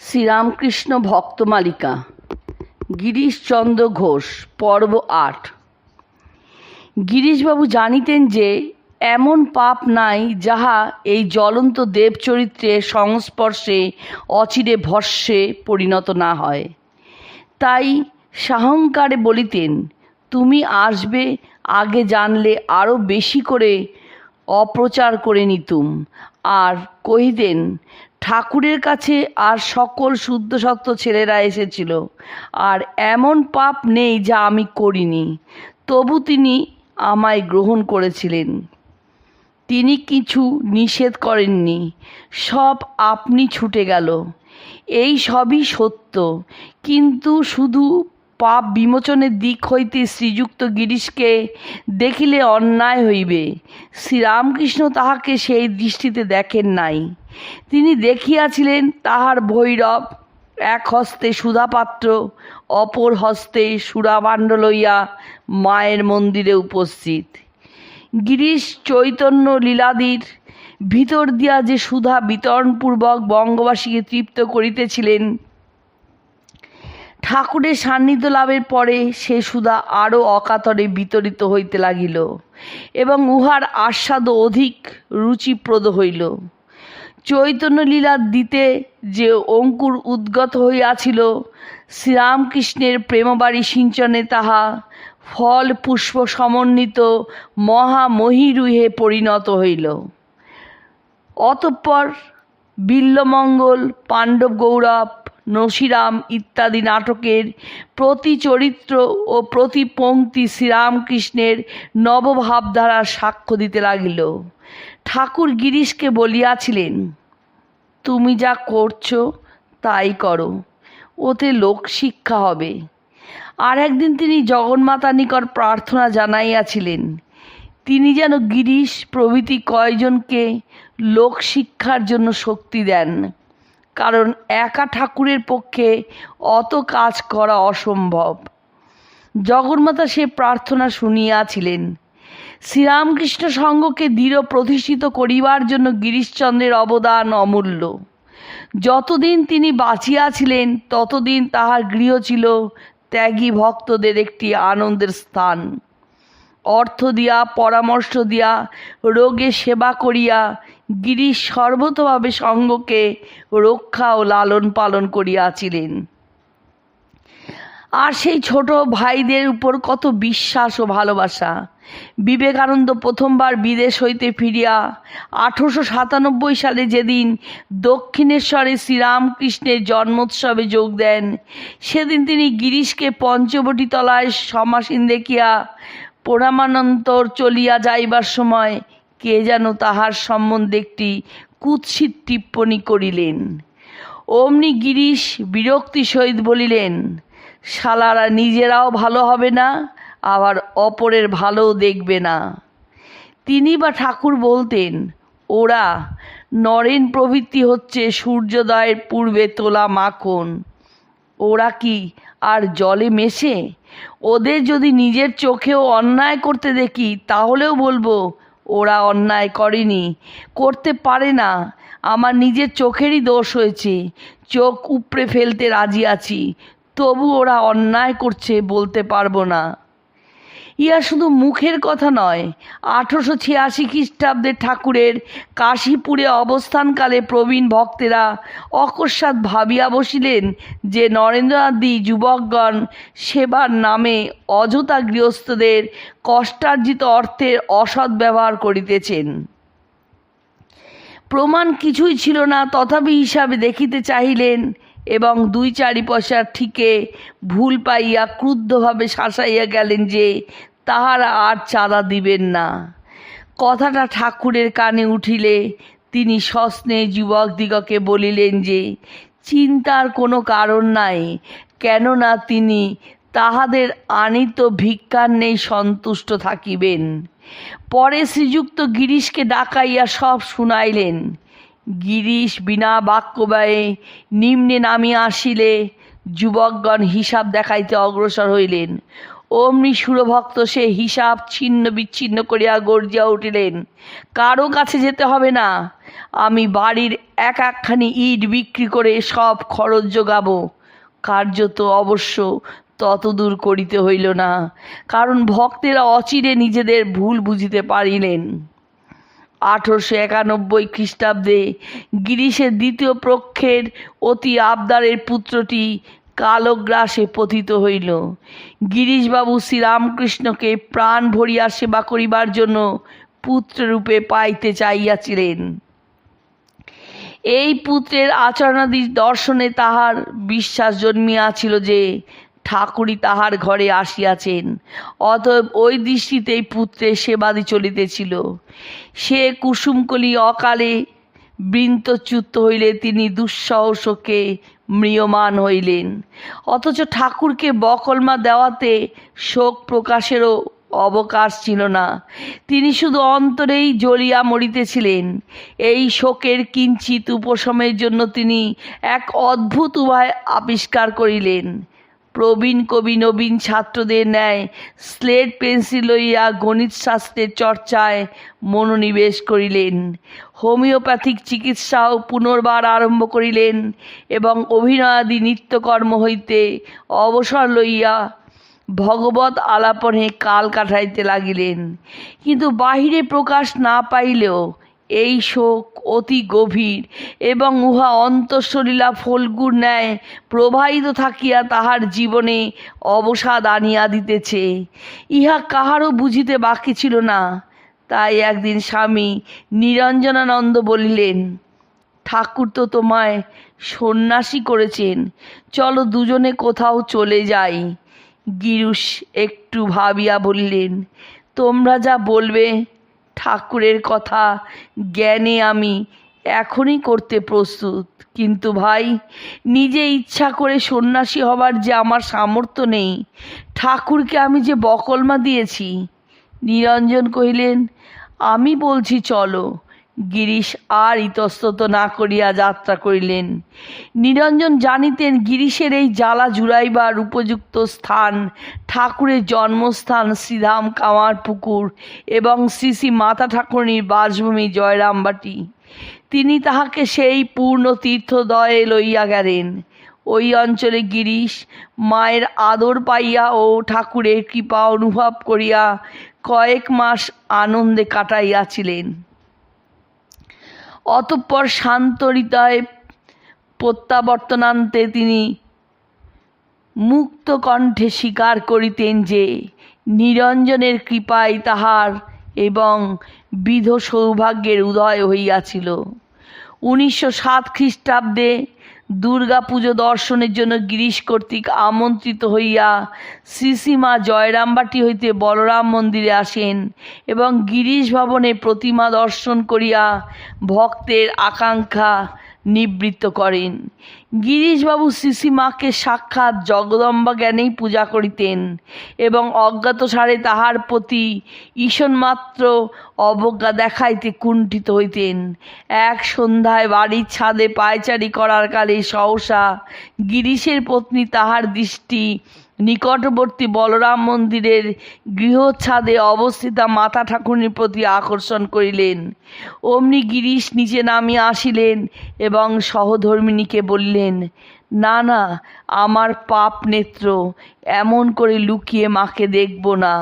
শ্রীরামকৃষ্ণ ভক্তমালিকা গিরিশচন্দ্র ঘোষ, পর্ব আট। গিরিশবাবু জানিতেন যে, এমন পাপ নাই যাহা এই জ্বলন্ত দেবচরিত্রের সংস্পর্শে, অচিরে ভস্যে পরিণত না হয়। তাই সাহংকারে বলিতেন, তুমি আসবে, আগে জানলে আরও বেশি করে অপ্রচার করে নিতুম। আর কহিতেন ঠাকুরের কাছে আর সকল শুদ্ধ সত্য ছেলেরা এসেছিল। আর এমন পাপ নেই যা আমি করিনি। তবু তিনি আমায় গ্রহণ করেছিলেন। তিনি কিছু নিষেধ করেননি। সব আপনি ছুটে গেল। এই সবই সত্য। কিন্তু শুধু পাপ বিমোচনের দিক হইতে শ্রীযুক্ত গিরিশকে দেখিলে অন্যায় হইবে। শ্রীরামকৃষ্ণ তাহাকে সেই দৃষ্টিতে দেখেন নাই। তিনি দেখিয়াছিলেন তাহার ভৈরব এক হস্তে সুধাপাত্র, অপর হস্তে সুরাভাণ্ড লইয়া মায়ের মন্দিরে উপস্থিত। গিরিশ চৈতন্য লীলাদির ভিতর দিয়া যে সুধা বিতরণপূর্বক বঙ্গবাসীকে তৃপ্ত করিতেছিলেন ঠাকুরের সান্নিধ্য লাভের পরে সে সুধা আরও অকাতরে বিতরিত হইতে লাগিল এবং উহার আস্বাদও অধিক রুচিপ্রদ হইল। চৈতন্যলীলা দিতে যে অঙ্কুর উদ্গত হইয়াছিল, শ্রীরামকৃষ্ণের প্রেমবাড়ি সিঞ্চনে তাহা ফল পুষ্প সমন্বিত মহামহিরুহে পরিণত হইল। অতঃপর বিল্লমঙ্গল, পাণ্ডব গৌরব নসিরাম ইত্যাদি নাটকের প্রতি চরিত্র ও প্রতি পংক্তি শ্রীরামকৃষ্ণের নবভাবধারা সাক্ষ্য দিতে লাগিল। ঠাকুর গিরিশকে বলিয়াছিলেন, তুমি যা করছ, তাই করো, ওতে লোক শিক্ষা হবে। আর একদিন তিনি জগন্মাতা নিকট প্রার্থনা জানাইয়াছিলেন, তিনি যেন গিরিশ প্রভৃতি কয়জনকে লোক শিক্ষার জন্য শক্তি দেন কারণ একা ঠাকুরের পক্ষে অত কাজ করা অসম্ভব। জগন্মাতা সে প্রার্থনা শুনিয়াছিলেন। শ্রীরামকৃষ্ণ সঙ্ঘকে দৃঢ় প্রতিষ্ঠিত করিবার জন্য গিরিশচন্দ্রের অবদান অমূল্য। যতদিন তিনি বাঁচিয়াছিলেন, ততদিন তাহার গৃহ ছিল ত্যাগী ভক্তদের একটি আনন্দের স্থান। অর্থ দিয়া, পরামর্শ দিয়া, রোগে সেবা করিয়া গিরিশ সর্বতভাবে সঙ্গকে রক্ষা ও লালন পালন করিয়াছিলেন। আর সেই ছোট ভাইদের উপর কত বিশ্বাস ও ভালোবাসা। বিবেকানন্দ প্রথমবার বিদেশ হইতে ফিরিয়া আঠেরোশো সাতানব্বই সালে যেদিন দক্ষিণেশ্বরে শ্রীরামকৃষ্ণের জন্মোৎসবে যোগ দেন, সেদিন তিনি গিরিশকে পঞ্চবটি তলায় সমাসীন দেখিয়া প্রণামানন্তর চলিয়া যাইবার সময় কে যেন তাহার সম্বন্ধে একটি কুৎসিত টিপ্পণী করিলেন। অমনি গিরিশ বিরক্তি সহিত বলিলেন, শালারা নিজেরাও ভালো হবে না, আবার অপরের ভালোও দেখবে না। তিনি বা ঠাকুর বলতেন, ওরা নরেন প্রভৃতি হচ্ছে সূর্যোদয়ের পূর্বে তোলা মাখন। ওরা কি আর জলে মেশে? ওদের যদি নিজের চোখেও অন্যায় করতে দেখি, তাহলেও বলব ওরা অন্যায় করেনি। করতে পারে না। আমার নিজের চোখেরই দোষ হয়েছে। চোখ উপড়ে ফেলতে রাজি আছি। তবু ওরা অন্যায় করছে বলতে পারব না। ইয়া শুধু মুখের কথা নয়। আঠেরোশো ছিয়াশি খ্রিস্টাব্দে ঠাকুরের কাশীপুরে অবস্থানকালে প্রবীণ ভক্তেরা অকস্মাৎ ভাবিয়া বসিলেন যে নরেন্দ্রনাথদি যুবকগণ সেবার নামে অযথা গৃহস্থদের কষ্টার্জিত অর্থের অসৎ ব্যবহার করিতেছেন। প্রমাণ কিছুই ছিল না, তথাপি হিসাবে দেখিতে চাহিলেন এবং দুই চারি পয়সার ঠিকে ভুল পাইয়া ক্রুদ্ধভাবে শাসাইয়া গেলেন যে তাহারা আর চাঁদা দিবেন না। কথাটা ঠাকুরের কানে উঠিলে তিনি সস্নে যুবকদিগকে বলিলেন যে, চিন্তার কোনো কারণ নাই, কেননা তিনি তাহাদের আনিত ভিক্ষার নেই সন্তুষ্ট থাকিবেন। পরে শ্রীযুক্ত গিরিশকে ডাকাইয়া সব শুনাইলেন। গিরিশ বিনা বাক্যব্যয়ে নিম্নে নামিয়া আসিলে যুবকগণ হিসাব দেখাইতে অগ্রসর হইলেন। অমনি সুরভক্ত সে হিসাব ছিন্ন বিচ্ছিন্ন করিয়া গর্জিয়া উঠিলেন, কারও কাছে যেতে হবে না, আমি বাড়ির এক একখানি ইট বিক্রি করে সব খরচ যোগাব কার্য তো অবশ্য ততদূর করিতে হইল না, কারণ ভক্তেরা অচিরে নিজেদের ভুল বুঝিতে পারিলেন। আঠেরোশো একানব্বই খ্রিস্টাব্দে গিরিশের দ্বিতীয় পক্ষের অতি আবদারের পুত্রটি কালগ্রাসে পতিত হইল। গিরিশবাবু শ্রীরামকৃষ্ণকে প্রাণ ভরিয়া সেবা করিবার জন্য পুত্ররূপে পাইতে চাইয়াছিলেন এই পুত্রের আচরণাদি দর্শনে তাহার বিশ্বাস জন্মিয়াছিল যে ঠাকুরই তাহার ঘরে আসিয়াছেন, অতএব ওই দৃষ্টিতেই পুত্রের সেবাদি চলিতেছিল। সে কুসুমকলি অকালে বৃন্তচ্যুত হইলে তিনি দুঃসহ শোকে ম্রিয়মান হইলেন। অথচ ঠাকুরকে বকলমা দেওয়াতে শোক প্রকাশেরও অবকাশ ছিল না। তিনি শুধু অন্তরেই জ্বলিয়া মরিতেছিলেন। এই শোকের কিঞ্চিত উপশমের জন্য তিনি এক অদ্ভুত উপায় আবিষ্কার করিলেন। প্রবীণ কবি নবীন ছাত্রদের ন্যায় স্লেট পেন্সিল লইয়া গণিত শাস্ত্রের চর্চায় মনোনিবেশ করিলেন। হোমিওপ্যাথিক চিকিৎসাও পুনর্বার আরম্ভ করিলেন এবং অভিনয়াদি নিত্যকর্ম হইতে অবসর লইয়া ভগবত আলাপনে কাল কাটাইতে লাগিলেন। কিন্তু বাহিরে প্রকাশ না পাইলেও এই শোক অতি গভীর এবং উহা অন্তঃসলীলা ফল্গুর ন্যায় প্রবাহিত থাকিয়া তাহার জীবনে অবসাদ আনিয়া দিতেছে। ইহা কাহারও বুঝিতে বাকি ছিল না। তাই একদিন স্বামী নিরঞ্জনানন্দ বলিলেন, ঠাকুর তো তোমায় সন্ন্যাসী করেছেন, চলো দুজনে কোথাও চলে যাই। গিরুষ একটু ভাবিয়া বললেন, তোমরা যা বলবে ঠাকুরের কথা জ্ঞানে আমি এখনই করতে প্রস্তুত। কিন্তু ভাই, নিজে ইচ্ছা করে সন্ন্যাসী হবার যে আমার সামর্থ্য নেই, ঠাকুরকে আমি যে বকলমা দিয়েছি। নিরঞ্জন কহিলেন, আমি বলছি চলো গিরিশ আর ইতস্তত না করিয়া যাত্রা করিলেন। নিরঞ্জন জানিতেন, গিরিশের এই জ্বালা জুড়াইবার উপযুক্ত স্থান ঠাকুরের জন্মস্থান শ্রীধাম কামার পুকুর এবং শ্রী শ্রী মাতা ঠাকুরনির বাসভূমি জয়রামবাটি। তিনি তাহাকে সেই পূর্ণ তীর্থদয়ে লইয়া গেলেন। ওই অঞ্চলে গিরিশ মায়ের আদর পাইয়া ও ঠাকুরের কৃপা অনুভব করিয়া কয়েক মাস আনন্দে কাটাইয়াছিলেন। অতঃপর শান্ত হৃদয়ে প্রত্যাবর্তনান্তে তিনি মুক্ত কণ্ঠে স্বীকার করিতেন যে, নিরঞ্জনের কৃপায় তাহার এবং বিধ সৌভাগ্যের উদয় হইয়াছিল। উনিশশো সাত খ্রিস্টাব্দে দুর্গা পুজো দর্শনের জন্য গিরিশ কর্তৃক আমন্ত্রিত হইয়া শ্রীশ্রীমা জয়রামবাটি হইতে বলরাম মন্দিরে আসেন এবং গিরিশ ভবনে প্রতিমা দর্শন করিয়া ভক্তের আকাঙ্ক্ষা নিবৃত্ত করেন। গিরিশবাবু শ্রীশ্রীমাকে সাক্ষাৎ জগদম্বা জ্ঞানেই পূজা করিতেন এবং অজ্ঞাতসারে তাহার প্রতি ঈষণমাত্র অবজ্ঞা দেখাইতে কুণ্ঠিত হইতেন। এক সন্ধ্যায় বাড়ির ছাদে পায়চারি করার কালে সহসা গিরিশের পত্নী তাহার দৃষ্টি নিকটবর্তী বলরাম মন্দিরের গৃহচ্ছাদে অবস্থিতা মাতা ঠাকুরের প্রতি আকর্ষণ করিলেন। অমনি গিরিশ নিচে নামিয়া আসিলেন এবং সহধর্মিণীকে বললেন, না না, আমার পাপ নেত্র, এমন করে লুকিয়ে মাকে দেখব না।